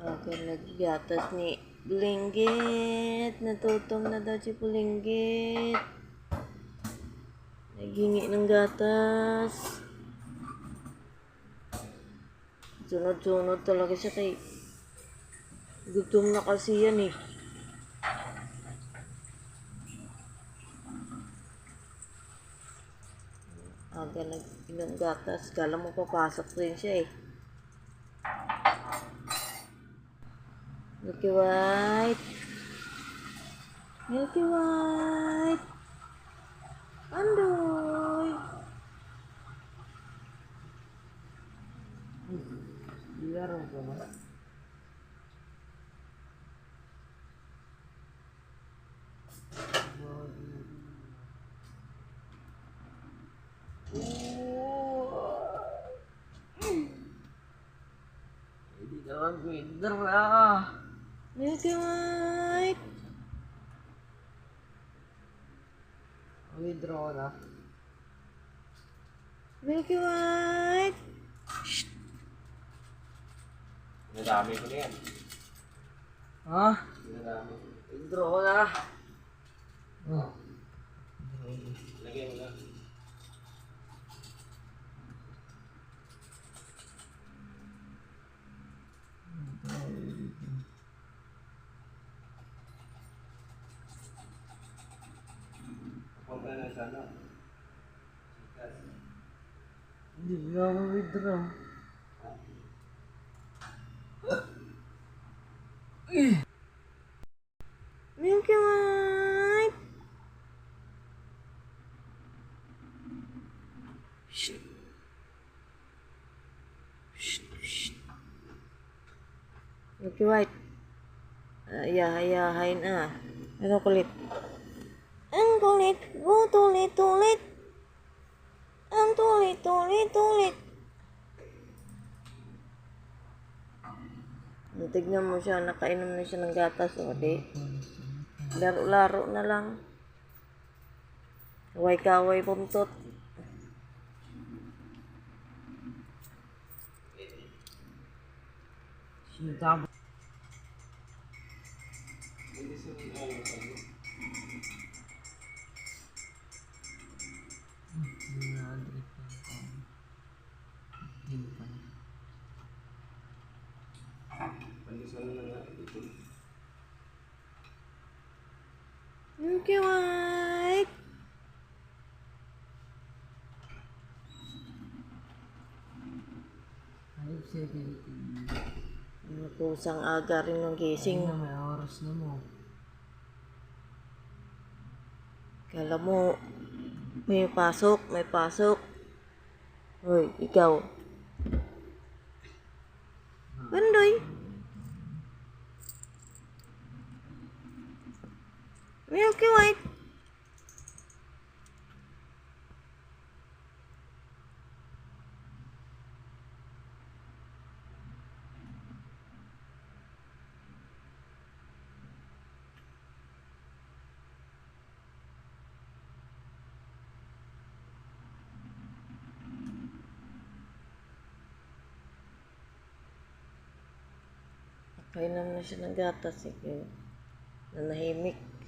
Aga naggatas ni Bulinggit. Natutom na daw si Bulinggit. Naghingi ng gatas. Sunod-sunod talaga siya kay gutom na kasi yan eh. Aga nag-inom gatas. Kala mo papasok rin siya eh. Milky White. Milky White. Andoy. Laro ka ba? Hindi ka lang withdraw. Milky White. Withdraw na. Milky White. Dinadami ko na yan. Ha? Dinadami. Withdraw na. Oh. Lagyan mo na. Punta na sa ano. Hindi ka ako withdraw. Milky White. Milky White. Ayahay-ayahay na. Ano kulit? Ang kulit. Go tulit-tulit. Ang tulit-tulit-tulit. Tignan mo siya, nakainom na siya ng gatas, o di. Laro-laro na lang. Kaway-kaway puntot. Sinutabo. White. Five seventeen. Ano kusang aga rin ng gising. Tingnan may oras na mo. Kala mo, may pasok, may pasok. Hoy, ikaw. Milky White. Kainom na siya ng gatas eh. Nanahimik.